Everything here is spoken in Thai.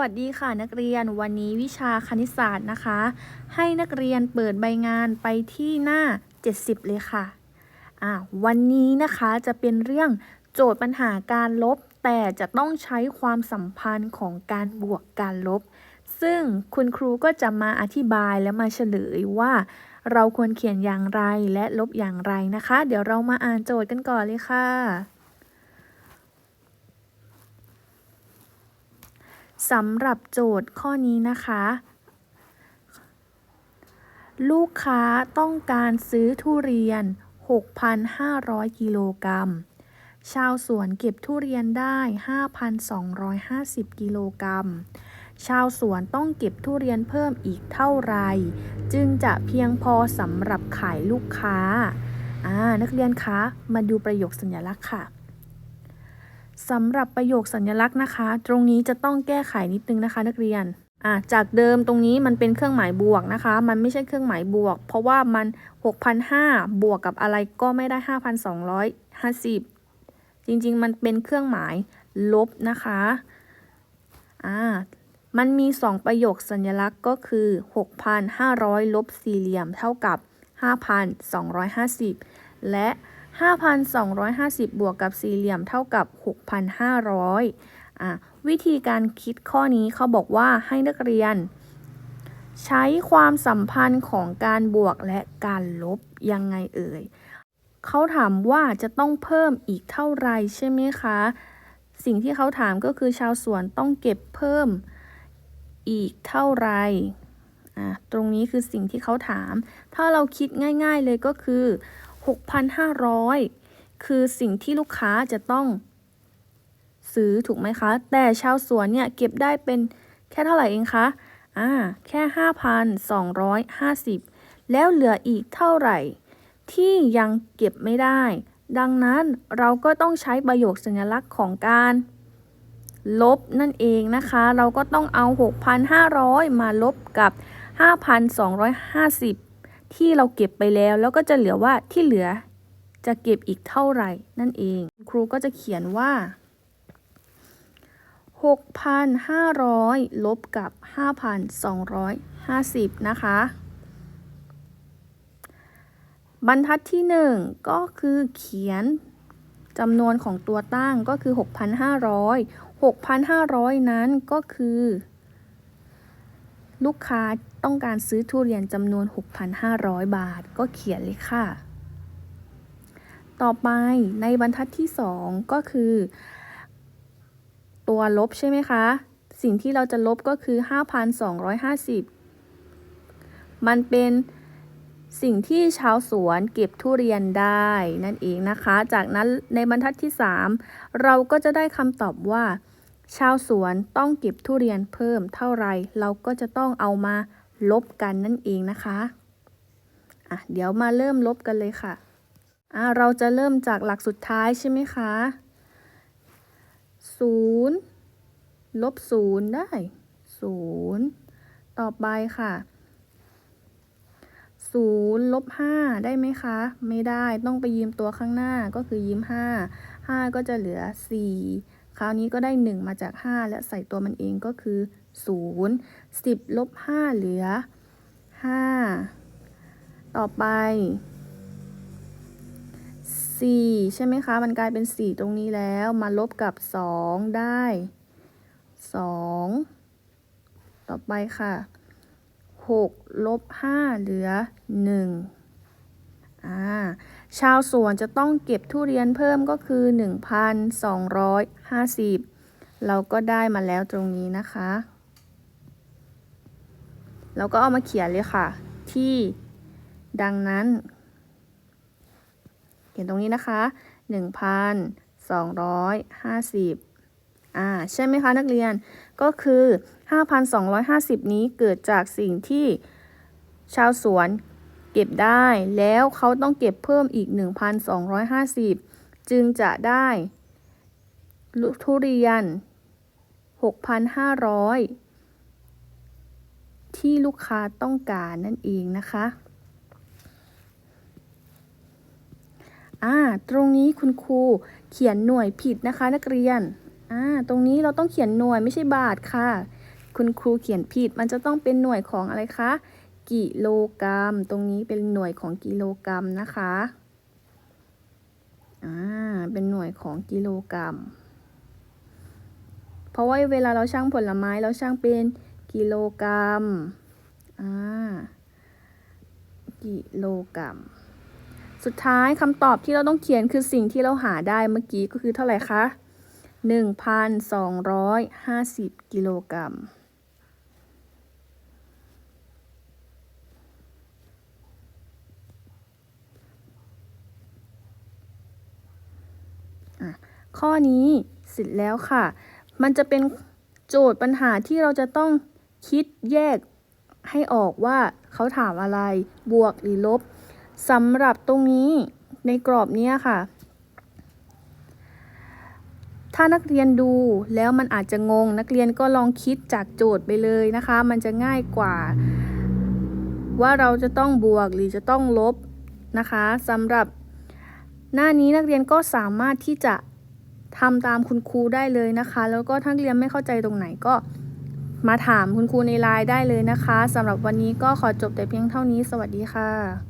วัสดีค่ะนักเรียนวันนี้วิชาคณิตศาสตร์นะคะ ให้นักเรียนเปิดใบงานไปที่หน้า 70 เลยค่ะอ่าวันนี้นะคะจะเป็นเรื่องโจทย์ปัญหาการลบ แต่จะต้องใช้ความสัมพันธ์ของการบวกการลบ ซึ่งคุณครูก็จะมาอธิบายและมาเฉลยว่า เราควรเขียนอย่างไรและลบอย่างไรนะคะ เดี๋ยวเรามาอ่านโจทย์กันก่อนเลยค่ะ สำหรับโจทย์ข้อนี้นะคะ ลูกค้าต้องการซื้อทุเรียน 6,500 กิโลกรัม ชาวสวนเก็บทุเรียนได้ 5,250 กิโลกรัม ชาวสวนต้องเก็บทุเรียนเพิ่มอีกเท่าไหรจึงจะเพียงพอสำหรับขายลูกค้าอ่านักเรียนคะ มาดูประโยคสัญลักษณ์ค่ะ สำหรับประโยคสัญลักษณ์นะคะ ตรงนี้จะต้องแก้ไขนิดนึงนะคะ นักเรียนอ่าจากเดิมตรงนี้มันเป็นเครื่องหมายบวกนะคะ มันไม่ใช่เครื่องหมายบวก เพราะว่ามัน 6,500 บวกกับอะไรก็ไม่ได้ 5,250 จริงๆ มันเป็นเครื่องหมายลบนะคะอ่ามันมี 2 ประโยคสัญลักษณ์ก็คือ 6,500 ลบสี่เหลี่ยมเท่ากับ 5,250 และ 5,250 บวกกับสี่เหลี่ยมเท่ากับ 6,500อะวิธีการคิดข้อนี้เขาบอกว่าให้นักเรียน ใช้ความสัมพันธ์ของการบวกและการลบยังไงเอ่ยเขาถามว่าจะต้องเพิ่มอีกเท่าไรใช่ไหมคะ สิ่งที่เขาถามก็คือชาวสวนต้องเก็บเพิ่มอีกเท่าไรอะตรงนี้คือสิ่งที่เขาถาม ถ้าเราคิดง่าย ๆเลยก็คือ 6,500 คือสิ่งที่ลูกค้าจะต้อง ซื้อถูกไหมคะ แต่ชาวสวนเนี่ยเก็บได้เป็นแค่เท่าไหร่เองคะอ่าแค่ 5,250 แล้วเหลืออีกเท่าไหร่ ที่ยังเก็บไม่ได้ ดังนั้นเราก็ต้องใช้ประโยคสัญลักษณ์ของการ ลบนั่นเองนะคะ เราก็ต้องเอา 6,500 มาลบกับ 5,250 ที่เราเก็บไปแล้ว แล้วก็จะเหลือว่าที่เหลือจะเก็บอีกเท่าไหร่นั่นเอง ครูก็จะเขียนว่า 6,500 ลบกับ 5,250 นะคะ บรรทัดที่ 1 ก็คือเขียนจำนวนของตัวตั้งก็คือ 6,500 6,500 นั้นก็คือ ลูกค้าต้องการซื้อทุเรียนจำนวน 6,500 บาท ก็เขียนเลยค่ะ ต่อไปในบรรทัดที่ 2 ก็คือ ตัวลบใช่ไหมคะ สิ่งที่เราจะลบก็คือ 5,250 มันเป็นสิ่งที่ชาวสวนเก็บทุเรียนได้นั่นเองนะคะ จากนั้นในบรรทัดที่ 3 เราก็จะได้คำตอบว่า ชาวสวนต้องเก็บทุเรียนเพิ่มเท่าไร เราก็จะต้องเอามาลบกันนั่นเองนะคะอะเดี๋ยวมาเริ่มลบกันเลยค่ะอะเราจะเริ่มจากหลักสุดท้ายใช่ไหมคะ0ลบ0ได้0ต่อไปค่ะศูนย์ลบห้าได้ไหมคะ ไม่ได้ต้องไปยืมตัวข้างหน้าก็คือยืมห้าห้าก็จะเหลือสี่ คราวนี้ก็ได้หนึ่งมาจากห้าและใส่ตัวมันเองก็คือศูนย์สิบลบห้าเหลือห้าต่อไปสี่ใช่ไหมคะ มันกลายเป็นสี่ตรงนี้แล้วมาลบกับสองได้สองต่อไปค่ะ 6 ลบ 5 เหลือ1อ่า ชาวสวนจะต้องเก็บทุเรียนเพิ่มก็คือ 1,250 เราก็ได้มาแล้วตรงนี้นะคะ เราก็เอามาเขียนเลยค่ะ ที่ดังนั้น เขียนตรงนี้นะคะ 1,250อ่าใช่ไหมคะนักเรียนก็คือ 5,250 นี้เกิดจากสิ่งที่ชาวสวน เก็บได้แล้วเขาต้องเก็บเพิ่มอีก 1,250 จึงจะได้ทุเรียน 6,500 ที่ลูกค้าต้องการนั่นเองนะคะอ่าตรงนี้คุณครูเขียนหน่วยผิดนะคะ นักเรียนอ่าตรงนี้เราต้องเขียนหน่วยไม่ใช่บาทค่ะ คุณครูเขียนผิดมันจะต้องเป็นหน่วยของอะไรคะ กิโลกรัม ตรงนี้เป็นหน่วยของกิโลกรัมนะคะ อ่า เป็นหน่วยของกิโลกรัม เพราะว่าเวลาเราชั่งผลไม้เราชั่งเป็นกิโลกรัม อ่า กิโลกรัม สุดท้ายคำตอบที่เราต้องเขียนคือสิ่งที่เราหาได้เมื่อกี้ก็คือเท่าไหร่คะ 1,250 กิโลกรัม ข้อนี้เสร็จแล้วค่ะ มันจะเป็นโจทย์ปัญหาที่เราจะต้องคิดแยกให้ออกว่าเขาถามอะไรบวกหรือลบสำหรับตรงนี้ในกรอบนี้ค่ะ ถ้านักเรียนดูแล้วมันอาจจะงง นักเรียนก็ลองคิดจากโจทย์ไปเลยนะคะ มันจะง่ายกว่า ว่าเราจะต้องบวกหรือจะต้องลบนะคะสำหรับหน้านี้นักเรียนก็สามารถที่จะ ทำตามคุณครูได้เลยนะคะ แล้วก็ถ้านเรียนไม่เข้าใจตรงไหนก็มาถามคุณครูในไลน์ได้เลยนะคะสำหรับวันนี้ก็ขอจบแต่เพียงเท่านี้ สวัสดีค่ะ